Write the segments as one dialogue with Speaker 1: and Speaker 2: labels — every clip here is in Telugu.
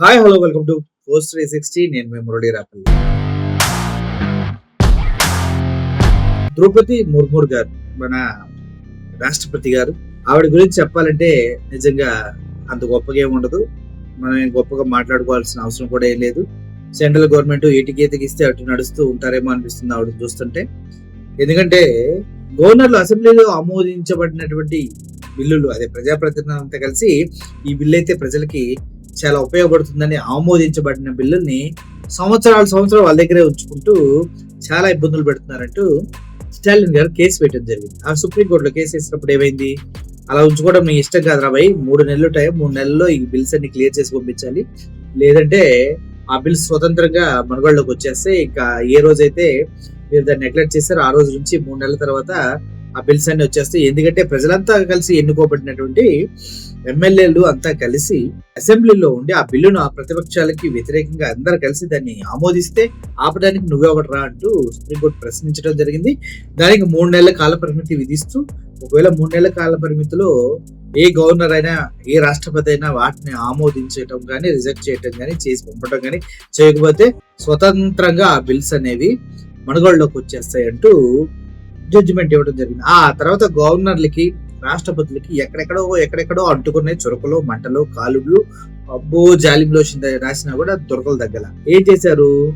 Speaker 1: Hi hello welcome to post three sixty నేను మీ మురళి రాపల్లి. ద్రౌపది ముర్ముర్ గారు మన రాష్ట్రపతి గారు ఆవిడ గురించి చెప్పాలంటే నిజంగా అంత గొప్పగా ఏమి ఉండదు. మనం గొప్పగా మాట్లాడుకోవాల్సిన అవసరం కూడా ఏం లేదు. సెంట్రల్ గవర్నమెంట్ ఎటుకి ఎతికిస్తే అటు నడుస్తూ ఉంటారేమో అనిపిస్తుంది ఆవిడ చూస్తుంటే. ఎందుకంటే గవర్నర్లు అసెంబ్లీలో ఆమోదించబడినటువంటి బిల్లులు అదే ప్రజాప్రతినిధులంతా కలిసి ఈ బిల్లు అయితే ప్రజలకి చాలా ఉపయోగపడుతుందని ఆమోదించబడిన బిల్లుల్ని సంవత్సరాలు సంవత్సరాలు వాళ్ళ దగ్గరే ఉంచుకుంటూ చాలా ఇబ్బందులు పెడుతున్నారంటూ స్టాలిన్ గారు కేసు పెట్టడం జరిగింది. ఆ సుప్రీంకోర్టులో కేసు వేసినప్పుడు ఏమైంది? అలా ఉంచుకోవడం మీ ఇష్టం కాదు రాబాయి మూడు నెలలు టైం మూడు నెలల్లో ఈ బిల్స్ అన్ని క్లియర్ చేసి పంపించాలి. లేదంటే ఆ బిల్స్ స్వతంత్రంగా మనుగడలోకి వచ్చేస్తే ఇంకా ఏ రోజైతే మీరు దాన్ని నెగ్లెక్ట్ చేశారో ఆ రోజు నుంచి మూడు నెలల తర్వాత ఆ బిల్స్ అన్ని వచ్చేస్తాయి. ఎందుకంటే ప్రజలంతా కలిసి ఎన్నుకోబడినటువంటి ఎమ్మెల్యేలు అంతా కలిసి అసెంబ్లీలో ఉండి ఆ బిల్లును ఆ ప్రతిపక్షాలకి వ్యతిరేకంగా అందరు కలిసి దాన్ని ఆమోదిస్తే ఆపడానికి నువ్వే ఒకటి రా అంటూ సుప్రీంకోర్టు ప్రశ్నించడం జరిగింది. దానికి మూడు నెలల కాల పరిమితి విధిస్తూ ఒకవేళ మూడు నెలల కాల పరిమితిలో ఏ గవర్నర్ అయినా ఏ రాష్ట్రపతి అయినా వాటిని ఆమోదించడం కానీ రిజెక్ట్ చేయటం కానీ చేసి పంపడం కానీ చేయకపోతే స్వతంత్రంగా ఆ బిల్స్ అనేవి మనుగడలోకి వచ్చేస్తాయి అంటూ జడ్జిమెంట్ ఇవ్వడం జరిగింది. ఆ తర్వాత గవర్నర్లకి రాష్ట్రపతులకి ఎక్కడెక్కడో ఎక్కడెక్కడో అంటుకున్నాయి. చురకలు మంటలు కాలుడు అబ్బో జాలింలో రాసినా కూడా దొరకలు తగ్గల. ఏం చేశారు?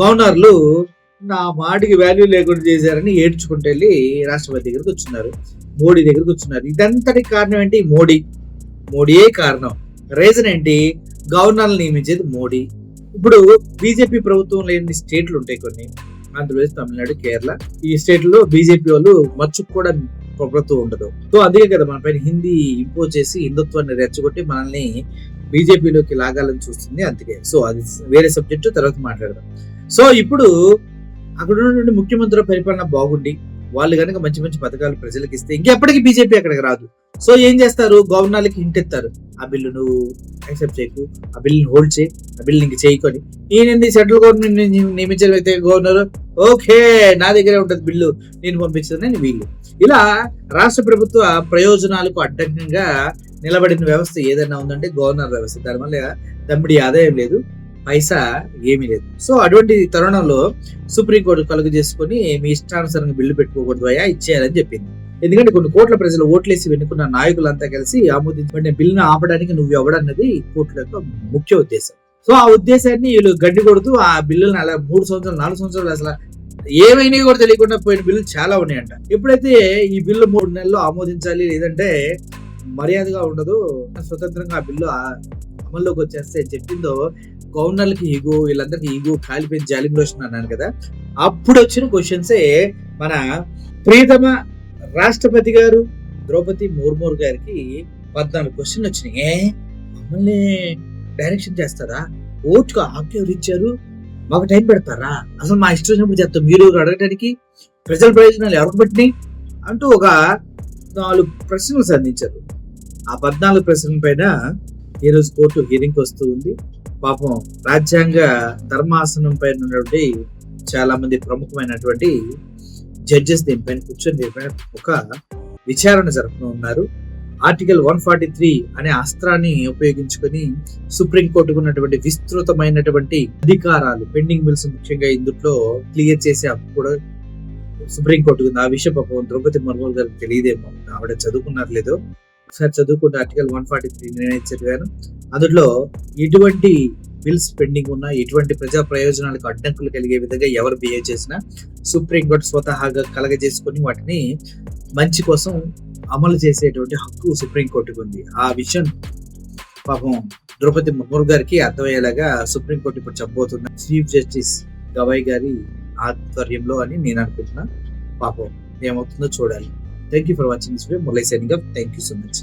Speaker 1: గవర్నర్లు నా మాటికి వాల్యూ లేకుండా చేశారని ఏడ్చుకుంటూ వెళ్ళి రాష్ట్రపతి దగ్గరికి వచ్చినారు. మోడీ దగ్గరికి వచ్చినారు. ఇదంతటి కారణం ఏంటి? మోడీ. మోడీయే కారణం? రీజన్ ఏంటి? గవర్నర్లు నియమించేది మోడీ. ఇప్పుడు బీజేపీ ప్రభుత్వం లేని స్టేట్లు ఉంటాయి కొన్ని. ఆంధ్రప్రదేశ్ తమిళనాడు కేరళ. ఈ స్టేట్లో బీజేపీ వాళ్ళు మచ్చుకు కూడా ప్రభుత్వం ఉండదు. సో అందుకే కదా మన పైన హిందీ ఇంపోజ్ చేసి హిందుత్వాన్ని రెచ్చగొట్టి మనల్ని బీజేపీలోకి లాగాలని చూస్తుంది అందుకే. సో అది వేరే సబ్జెక్టు తర్వాత మాట్లాడదాం. సో ఇప్పుడు అక్కడ ఉన్నటువంటి ముఖ్యమంత్రి పరిపాలన బాగుండి వాళ్ళు కనుక మంచి మంచి పథకాలు ప్రజలకు ఇస్తే ఇంకెప్పటికీ బీజేపీ అక్కడికి రాదు. సో ఏం చేస్తారు? గవర్నర్లకి హింట్ ఇస్తారు. ఆ బిల్లు నువ్వు యాక్సెప్ట్ చేయకు. ఆ బిల్లుని హోల్డ్ చేయి. ఆ బిల్లు ఇంక చేయకొని ఈయనండి సెంట్రల్ గవర్నమెంట్ నియమించిన వ్యక్తి గవర్నర్. ఓకే నా దగ్గరే ఉంటుంది బిల్లు. నేను పంపించదని వీళ్ళు. ఇలా రాష్ట్ర ప్రభుత్వ ప్రయోజనాలకు అడ్డంకంగా నిలబడిన వ్యవస్థ ఏదైనా ఉందంటే గవర్నర్ వ్యవస్థ. దానివల్ల దమ్మిడి ఆదాయం లేదు. పైసా ఏమీ లేదు. సో అటువంటి తరుణంలో సుప్రీంకోర్టు కలుగు చేసుకుని మీ ఇష్టానుసారంగా బిల్లు పెట్టుకోకూడదు అయ్యా ఇచ్చేయాలని చెప్పింది. ఎందుకంటే కొన్ని కోట్ల ప్రజలు ఓట్లేసి వెనుకున్న నాయకులంతా కలిసి ఆమోదించబడిన బిల్లును ఆపడానికి నువ్వు ఎవడన్నది కోర్టుల యొక్క ముఖ్య ఉద్దేశం. సో ఆ ఉద్దేశాన్ని వీళ్ళు గడ్డి కొడుతూ ఆ బిల్లును అలా మూడు సంవత్సరాలు నాలుగు సంవత్సరాలు అసలు ఏమైనా కూడా తెలియకుండా పోయిన బిల్లు చాలా ఉన్నాయంట. ఎప్పుడైతే ఈ బిల్లు మూడు నెలల్లో ఆమోదించాలి లేదంటే మర్యాదగా ఉండదు స్వతంత్రంగా ఆ బిల్లు అమల్లోకి వచ్చేస్తే చెప్పిందో గవర్నర్లకి ఈగో వీళ్ళందరికీ ఈగో కాలిపోయిన జాలిం లోషన్ అన్నాను కదా. అప్పుడు వచ్చిన క్వశ్చన్సే మన ప్రియతమ రాష్ట్రపతి గారు ద్రౌపది ముర్మూర్ గారికి పద్నాలుగు క్వశ్చన్ వచ్చినాయి. ఏ? మమ్మల్ని డైరెక్షన్ చేస్తారా? ఓట్కు ఆక్యూర్ ఇచ్చారు. మాకు టైం పెడతారా? అసలు మా ఇష్టం వచ్చినప్పుడు చేస్తాం. మీరు అడగడానికి ప్రజల ప్రయోజనాలు ఎవరికి పెట్టినాయి? అంటూ ఒక నాలుగు ప్రశ్నలు సంధించారు. ఆ పద్నాలుగు ప్రశ్నల పైన ఈ రోజు కోర్టు హీరింగ్ వస్తూ ఉంది. పాపం రాజ్యాంగ ధర్మాసనం పైన ఉన్నటువంటి చాలా మంది ప్రముఖమైనటువంటి జడ్జెస్ దీనిపైన కూర్చొని దీనిపైన ఒక విచారణ జరుపుతున్నారు ఆర్టికల్ వన్ ఫార్టీ త్రీ అనే అస్త్రాన్ని ఉపయోగించుకొని సుప్రీంకోర్టుకు ఉన్నటువంటి విస్తృతమైనటువంటి అధికారాలు పెండింగ్ బిల్స్ ముఖ్యంగా ఇందులో క్లియర్ చేసే హక్కు కూడా సుప్రీంకోర్టుకు ఉంది ఆ విషయం పాపం ద్రౌపది ముర్ము గారికి తెలియదేమో. ఆవిడ చదువుకున్నారు లేదో. ఒకసారి చదువుకుంటే ఆర్టికల్ వన్ ఫార్టీ త్రీ నేనే చదివాను. అందులో ఎటువంటి బిల్స్ పెండింగ్ ఉన్నా ఎటువంటి ప్రజా ప్రయోజనాలకు అడ్డంకులు కలిగే విధంగా ఎవరు బిహేవ్ చేసినా సుప్రీంకోర్టు స్వతహాగా కలగజేసుకొని వాటిని మంచి కోసం అమలు చేసేటువంటి హక్కు సుప్రీంకోర్టుకు ఉంది. ఆ విషయం పాపం ద్రౌపది ముర్ము గారికి అర్థమయ్యేలాగా సుప్రీంకోర్టు ఇప్పుడు చెప్పబోతున్న చీఫ్ జస్టిస్ గవాయ్ గారి ఆధ్వర్యంలో అని నేను అనుకుంటున్నా. పాపం ఏమవుతుందో చూడాలి. Thank you for watching this video Murali signing thank you so much